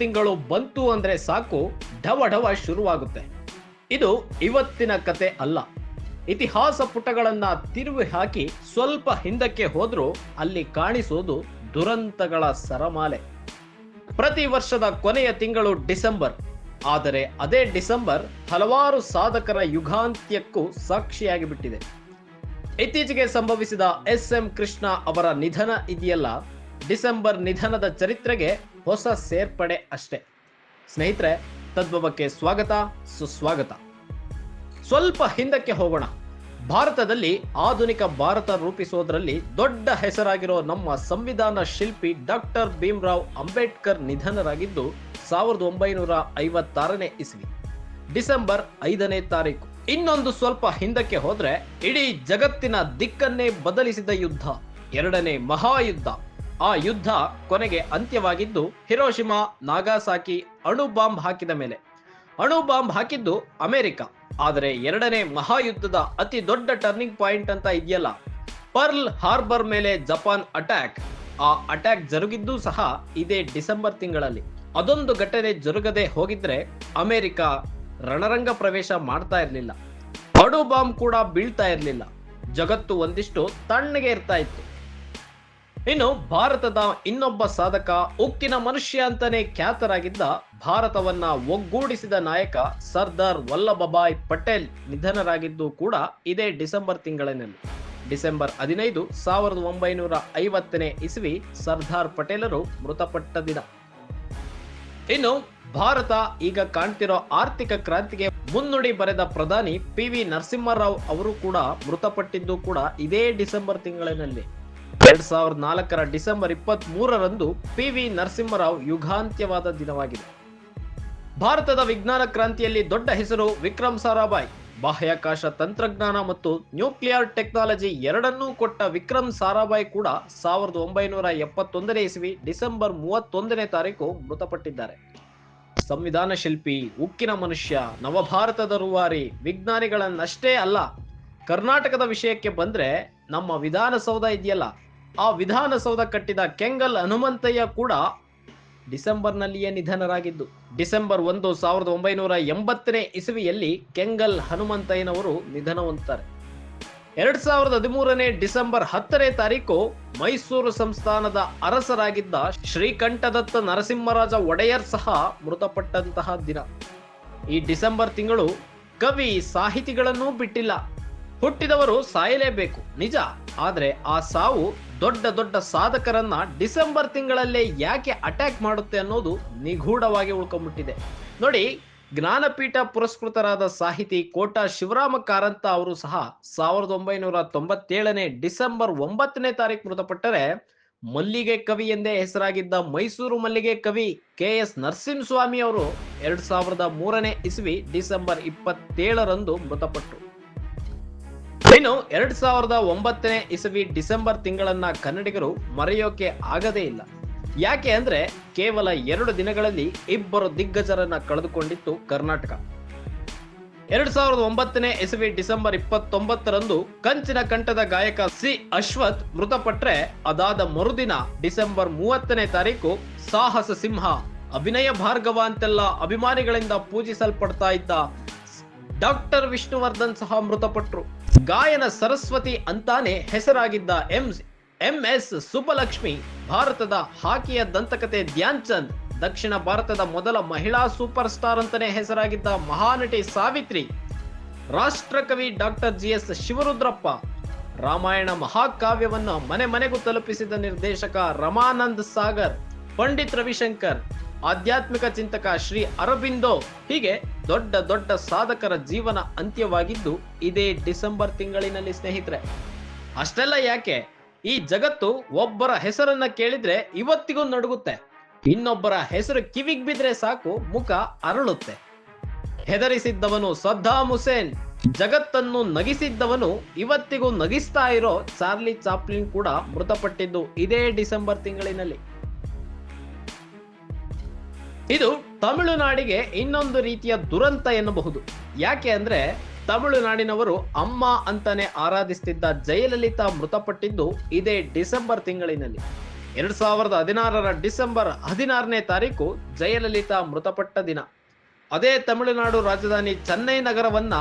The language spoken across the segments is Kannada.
ತಿಂಗಳು ಬಂತು ಅಂದ್ರೆ ಸಾಕು, ಢವ ಢವ ಶುರುವಾಗುತ್ತೆ. ಇದು ಇವತ್ತಿನ ಕತೆ ಅಲ್ಲ. ಇತಿಹಾಸ ಪುಟಗಳನ್ನ ತಿರುವಿ ಹಾಕಿ ಸ್ವಲ್ಪ ಹಿಂದಕ್ಕೆ ಹೋದ್ರೂ ಅಲ್ಲಿ ಕಾಣಿಸೋದು ದುರಂತಗಳ ಸರಮಾಲೆ. ಪ್ರತಿ ವರ್ಷದ ಕೊನೆಯ ತಿಂಗಳು ಡಿಸೆಂಬರ್. ಆದರೆ ಅದೇ ಡಿಸೆಂಬರ್ ಹಲವಾರು ಸಾಧಕರ ಯುಗಾಂತ್ಯಕ್ಕೂ ಸಾಕ್ಷಿಯಾಗಿ ಬಿಟ್ಟಿದೆ ಇತ್ತೀಚೆಗೆ ಸಂಭವಿಸಿದ ಎಸ್ ಎಂ ಕೃಷ್ಣ ಅವರ ನಿಧನ ಇದೆಯಲ್ಲ, ಡಿಸೆಂಬರ್ ನಿಧನದ ಚರಿತ್ರೆಗೆ ಹೊಸ ಸೇರ್ಪಡೆ ಅಷ್ಟೇ. ಸ್ನೇಹಿತರೆ, ತದ್ಭವಕ್ಕೆ ಸ್ವಾಗತ, ಸುಸ್ವಾಗತ. ಸ್ವಲ್ಪ ಹಿಂದಕ್ಕೆ ಹೋಗೋಣ. ಭಾರತದಲ್ಲಿ ಆಧುನಿಕ ಭಾರತ ರೂಪಿಸೋದರಲ್ಲಿ ದೊಡ್ಡ ಹೆಸರಾಗಿರೋ ನಮ್ಮ ಸಂವಿಧಾನ ಶಿಲ್ಪಿ ಡಾಕ್ಟರ್ ಭೀಮ್ರಾವ್ ಅಂಬೇಡ್ಕರ್ ನಿಧನರಾಗಿದ್ದು ಸಾವಿರದ ಒಂಬೈನೂರ ಐವತ್ತಾರನೇ ಇಸ್ವಿ. ಡಿಸೆಂಬರ್ ಐದನೇ ತಾರೀಕು. ಇನ್ನೊಂದು ಸ್ವಲ್ಪ ಹಿಂದಕ್ಕೆ ಹೋದ್ರೆ ಇಡೀ ಜಗತ್ತಿನ ದಿಕ್ಕನ್ನೇ ಬದಲಿಸಿದ ಯುದ್ಧ. ಎರಡನೇ ಮಹಾಯುದ್ಧ. ಆ ಯುದ್ಧ ಕೊನೆಗೆ ಅಂತ್ಯವಾಗಿದ್ದು ಹಿರೋಶಿಮಾ, ನಾಗಾಸಾಕಿ ಅಣು ಬಾಂಬ್ ಹಾಕಿದ ಮೇಲೆ. ಅಣು ಬಾಂಬ್ ಹಾಕಿದ್ದು ಅಮೆರಿಕ. ಆದರೆ ಎರಡನೇ ಮಹಾಯುದ್ಧದ ಅತಿ ದೊಡ್ಡ ಟರ್ನಿಂಗ್ ಪಾಯಿಂಟ್ ಅಂತ ಇದೆಯಲ್ಲ, ಪರ್ಲ್ ಹಾರ್ಬರ್ ಮೇಲೆ ಜಪಾನ್ ಅಟ್ಯಾಕ್. ಆ ಅಟ್ಯಾಕ್ ಜರುಗಿದ್ದು ಸಹ ಇದೇ ಡಿಸೆಂಬರ್ ತಿಂಗಳಲ್ಲಿ. ಅದೊಂದು ಘಟನೆ ಜರುಗದೆ ಹೋಗಿದ್ರೆ ಅಮೆರಿಕ ರಣರಂಗ ಪ್ರವೇಶ ಮಾಡ್ತಾ ಇರಲಿಲ್ಲ. ಅಣು ಬಾಂಬ್ ಕೂಡ ಬೀಳ್ತಾ ಇರಲಿಲ್ಲ. ಜಗತ್ತು ಒಂದಿಷ್ಟು ತಣ್ಣಗೆ ಇರ್ತಾ ಇತ್ತು. ಇನ್ನು ಭಾರತದ ಇನ್ನೊಬ್ಬ ಸಾಧಕ ಉಕ್ಕಿನ ಮನುಷ್ಯ ಅಂತಾನೆ ಖ್ಯಾತರಾಗಿದ್ದ ಭಾರತವನ್ನ ಒಗ್ಗೂಡಿಸಿದ ನಾಯಕ ಸರ್ದಾರ್ ವಲ್ಲಭಭಾಯ್ ಪಟೇಲ್ ನಿಧನರಾಗಿದ್ದು ಕೂಡ ಇದೇ ಡಿಸೆಂಬರ್ ತಿಂಗಳಿನಲ್ಲಿ. ಡಿಸೆಂಬರ್ ಹದಿನೈದು ಸಾವಿರದ ಒಂಬೈನೂರ ಐವತ್ತನೇ ಇಸ್ವಿ ಸರ್ದಾರ್ ಪಟೇಲರು ಮೃತಪಟ್ಟ ದಿನ. ಇನ್ನು ಭಾರತ ಈಗ ಕಾಣ್ತಿರೋ ಆರ್ಥಿಕ ಕ್ರಾಂತಿಗೆ ಮುನ್ನುಡಿ ಬರೆದ ಪ್ರಧಾನಿ ಪಿ ವಿ ನರಸಿಂಹರಾವ್ ಅವರು ಕೂಡ ಮೃತಪಟ್ಟಿದ್ದು ಕೂಡ ಇದೇ ಡಿಸೆಂಬರ್ ತಿಂಗಳಿನಲ್ಲಿ. ಎರಡ್ ಸಾವಿರದ ನಾಲ್ಕರ ಡಿಸೆಂಬರ್ ಇಪ್ಪತ್ತ್ ಮೂರರಂದು ಪಿ ವಿ ನರಸಿಂಹರಾವ್ ಯುಗಾಂತ್ಯವಾದ ದಿನವಾಗಿದೆ. ಭಾರತದ ವಿಜ್ಞಾನ ಕ್ರಾಂತಿಯಲ್ಲಿ ದೊಡ್ಡ ಹೆಸರು ವಿಕ್ರಮ್ ಸಾರಾಭಾಯ್. ಬಾಹ್ಯಾಕಾಶ ತಂತ್ರಜ್ಞಾನ ಮತ್ತು ನ್ಯೂಕ್ಲಿಯರ್ ಟೆಕ್ನಾಲಜಿ ಎರಡನ್ನೂ ಕೊಟ್ಟ ವಿಕ್ರಮ್ ಸಾರಾಭಾಯ್ ಕೂಡ ಸಾವಿರದ ಒಂಬೈನೂರ ಎಪ್ಪತ್ತೊಂದನೇ ಇಸ್ವಿ ಡಿಸೆಂಬರ್ ಮೂವತ್ತೊಂದನೇ ತಾರೀಕು ಮೃತಪಟ್ಟಿದ್ದಾರೆ. ಸಂವಿಧಾನ ಶಿಲ್ಪಿ ಉಕ್ಕಿನ ಮನುಷ್ಯ ನವಭಾರತದ ರೂವಾರಿ ವಿಜ್ಞಾನಿಗಳನ್ನಷ್ಟೇ ಅಲ್ಲ, ಕರ್ನಾಟಕದ ವಿಷಯಕ್ಕೆ ಬಂದ್ರೆ ನಮ್ಮ ವಿಧಾನಸೌಧ ಇದೆಯಲ್ಲ ಆ ವಿಧಾನಸೌಧ ಕಟ್ಟಿದ ಕೆಂಗಲ್ ಹನುಮಂತಯ್ಯ ಕೂಡ ಡಿಸೆಂಬರ್ನಲ್ಲಿಯೇ ನಿಧನರಾಗಿದ್ದು. ಡಿಸೆಂಬರ್ ಒಂದು ಸಾವಿರದ ಒಂಬೈನೂರ ಎಂಬತ್ತನೇ ಇಸವಿಯಲ್ಲಿ ಕೆಂಗಲ್ ಹನುಮಂತಯ್ಯನವರು ನಿಧನ ಹೊಂದುತ್ತಾರೆ ಎರಡ್ ಸಾವಿರದ ಹದಿಮೂರನೇ ಡಿಸೆಂಬರ್ ಹತ್ತನೇ ತಾರೀಕು ಮೈಸೂರು ಸಂಸ್ಥಾನದ ಅರಸರಾಗಿದ್ದ ಶ್ರೀಕಂಠದತ್ತ ನರಸಿಂಹರಾಜ ಒಡೆಯರ್ ಸಹ ಮೃತಪಟ್ಟಂತಹ ದಿನ. ಈ ಡಿಸೆಂಬರ್ ತಿಂಗಳು ಕವಿ ಸಾಹಿತಿಗಳನ್ನೂ ಬಿಟ್ಟಿಲ್ಲ. ಹುಟ್ಟಿದವರು ಸಾಯಲೇಬೇಕು. ನಿಜ? ಆದ್ರೆ ಆ ಸಾವು ದೊಡ್ಡ ದೊಡ್ಡ ಸಾಧಕರನ್ನ ಡಿಸೆಂಬರ್ ತಿಂಗಳಲ್ಲೇ ಯಾಕೆ ಅಟ್ಯಾಕ್ ಮಾಡುತ್ತೆ ಅನ್ನೋದು ನಿಗೂಢವಾಗಿ ಉಳ್ಕೊಂಬಿಟ್ಟಿದೆ. ನೋಡಿ, ಜ್ಞಾನಪೀಠ ಪುರಸ್ಕೃತರಾದ ಸಾಹಿತಿ ಕೋಟಾ ಶಿವರಾಮ ಕಾರಂತ ಅವರು ಸಹ ಸಾವಿರದ ಒಂಬೈನೂರ ತೊಂಬತ್ತೇಳನೇ ಡಿಸೆಂಬರ್ ಒಂಬತ್ತನೇ ತಾರೀಕು ಮೃತಪಟ್ಟರೆ ಮಲ್ಲಿಗೆ ಕವಿ ಎಂದೇ ಹೆಸರಾಗಿದ್ದ ಮೈಸೂರು ಮಲ್ಲಿಗೆ ಕವಿ ಕೆ ಎಸ್ ನರಸಿಂಹಸ್ವಾಮಿ ಅವರು ಎರಡ್ ಸಾವಿರದ ಮೂರನೇ ಇಸ್ವಿ ಡಿಸೆಂಬರ್ ಇಪ್ಪತ್ತೇಳರಂದು ಮೃತಪಟ್ಟರು ಇನ್ನು ಎರಡ್ ಸಾವಿರದ ಒಂಬತ್ತನೇ ಇಸವಿ ಡಿಸೆಂಬರ್ ತಿಂಗಳನ್ನ ಕನ್ನಡಿಗರು ಮರೆಯೋಕೆ ಆಗದೇ ಇಲ್ಲ. ಯಾಕೆ ಅಂದ್ರೆ ಕೇವಲ ಎರಡು ದಿನಗಳಲ್ಲಿ ಇಬ್ಬರು ದಿಗ್ಗಜರನ್ನ ಕಳೆದುಕೊಂಡಿತ್ತು ಕರ್ನಾಟಕ. ಎರಡ್ ಸಾವಿರದ ಒಂಬತ್ತನೇ ಇಸವಿ ಡಿಸೆಂಬರ್ ಇಪ್ಪತ್ತೊಂಬತ್ತರಂದು ಕಂಚಿನ ಕಂಠದ ಗಾಯಕ ಸಿ ಅಶ್ವಥ್ ಮೃತಪಟ್ಟರೆ ಅದಾದ ಮರುದಿನ ಡಿಸೆಂಬರ್ ಮೂವತ್ತನೇ ತಾರೀಕು ಸಾಹಸ ಸಿಂಹ, ಅಭಿನಯ ಭಾರ್ಗವ ಅಂತೆಲ್ಲ ಅಭಿಮಾನಿಗಳಿಂದ ಪೂಜಿಸಲ್ಪಡ್ತಾ ಇದ್ದ ಡಾಕ್ಟರ್ ವಿಷ್ಣುವರ್ಧನ್ ಸಹ ಮೃತಪಟ್ರು. ಗಾಯನ ಸರಸ್ವತಿ ಅಂತಾನೆ ಹೆಸರಾಗಿದ್ದ ಎಂ ಎಂ ಎಸ್ ಸುಬ್ಬಲಕ್ಷ್ಮಿ ಭಾರತದ ಹಾಕಿಯ ದಂತಕತೆ ಧ್ಯಾನ್ ಚಂದ್ ದಕ್ಷಿಣ ಭಾರತದ ಮೊದಲ ಮಹಿಳಾ ಸೂಪರ್ ಸ್ಟಾರ್ ಅಂತಾನೆ ಹೆಸರಾಗಿದ್ದ ಮಹಾನಟಿ ಸಾವಿತ್ರಿ, ರಾಷ್ಟ್ರಕವಿ doctor G S Shivarudrappa, Ramayana ಮಹಾಕಾವ್ಯವನ್ನು ಮನೆ ಮನೆಗೂ ತಲುಪಿಸಿದ ನಿರ್ದೇಶಕ ರಮಾನಂದ್ ಸಾಗರ್, ಪಂಡಿತ್ ರವಿಶಂಕರ್ ಆಧ್ಯಾತ್ಮಿಕ ಚಿಂತಕ ಶ್ರೀ ಅರಬಿಂದೋ ಹೀಗೆ ದೊಡ್ಡ ದೊಡ್ಡ ಸಾಧಕರ ಜೀವನ ಅಂತ್ಯವಾಗಿದ್ದು ಇದೇ ಡಿಸೆಂಬರ್ ತಿಂಗಳಿನಲ್ಲಿ ಸ್ನೇಹಿತರೆ. ಅಷ್ಟೆಲ್ಲ ಯಾಕೆ? ಈ ಜಗತ್ತು ಒಬ್ಬರ ಹೆಸರನ್ನ ಕೇಳಿದ್ರೆ ಇವತ್ತಿಗೂ ನಡುಗುತ್ತೆ. ಇನ್ನೊಬ್ಬರ ಹೆಸರು ಕಿವಿಗ್ ಬಿದ್ರೆ ಸಾಕು, ಮುಖ ಅರಳುತ್ತೆ. ಹೆದರಿಸಿದ್ದವನು ಸದ್ದಾಮ್ ಹುಸೇನ್, ಜಗತ್ತನ್ನು ನಗಿಸಿದ್ದವನು ಇವತ್ತಿಗೂ ನಗಿಸ್ತಾ ಇರೋ ಚಾರ್ಲಿ ಚಾಪ್ಲಿನ್ ಕೂಡ ಮೃತಪಟ್ಟಿದ್ದು ಇದೇ ಡಿಸೆಂಬರ್ ತಿಂಗಳಿನಲ್ಲಿ. ಇದು ತಮಿಳುನಾಡಿಗೆ ಇನ್ನೊಂದು ರೀತಿಯ ದುರಂತ ಎನ್ನಬಹುದು. ಯಾಕೆ ಅಂದ್ರೆ ತಮಿಳುನಾಡಿನವರು ಅಮ್ಮ ಅಂತಾನೆ ಆರಾಧಿಸುತ್ತಿದ್ದ ಜಯಲಲಿತಾ ಮೃತಪಟ್ಟಿದ್ದು ಇದೇ ಡಿಸೆಂಬರ್ ತಿಂಗಳಿನಲ್ಲಿ. ಎರಡ್ ಸಾವಿರದ ಹದಿನಾರರ ಡಿಸೆಂಬರ್ ಹದಿನಾರನೇ ತಾರೀಕು ಜಯಲಲಿತಾ ಮೃತಪಟ್ಟ ದಿನ. ಅದೇ ತಮಿಳುನಾಡು ರಾಜಧಾನಿ ಚೆನ್ನೈ ನಗರವನ್ನ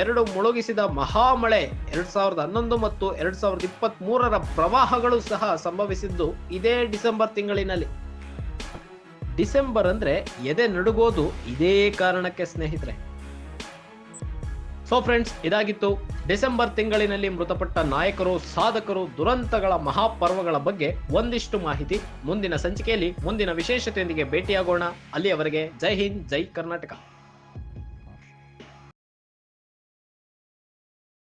ಎರಡು ಮುಳುಗಿಸಿದ ಮಹಾಮಳೆ ಎರಡ್ ಸಾವಿರದ ಹನ್ನೊಂದು ಮತ್ತು ಎರಡ್ ಸಾವಿರದ ಇಪ್ಪತ್ತ್ ಮೂರರ ಪ್ರವಾಹಗಳು ಸಹ ಸಂಭವಿಸಿದ್ದು ಇದೇ ಡಿಸೆಂಬರ್ ತಿಂಗಳಿನಲ್ಲಿ. ಡಿಸೆಂಬರ್ ಅಂದ್ರೆ ಎದೆ ನಡುಗೋದು ಇದೇ ಕಾರಣಕ್ಕೆ ಸ್ನೇಹಿತರೆ. ಸೊ ಫ್ರೆಂಡ್ಸ್ ಇದಾಗಿತ್ತು ಡಿಸೆಂಬರ್ ತಿಂಗಳಿನಲ್ಲಿ ಮೃತಪಟ್ಟ ನಾಯಕರು, ಸಾಧಕರು, ದುರಂತಗಳ ಮಹಾಪರ್ವಗಳ ಬಗ್ಗೆ ಒಂದಿಷ್ಟು ಮಾಹಿತಿ ಮುಂದಿನ ಸಂಚಿಕೆಯಲ್ಲಿ, ಮುಂದಿನ ವಿಶೇಷತೆಯೊಂದಿಗೆ ಭೇಟಿಯಾಗೋಣ. ಅಲ್ಲಿಯವರೆಗೆ ಜೈ ಹಿಂದ್, ಜೈ ಕರ್ನಾಟಕ.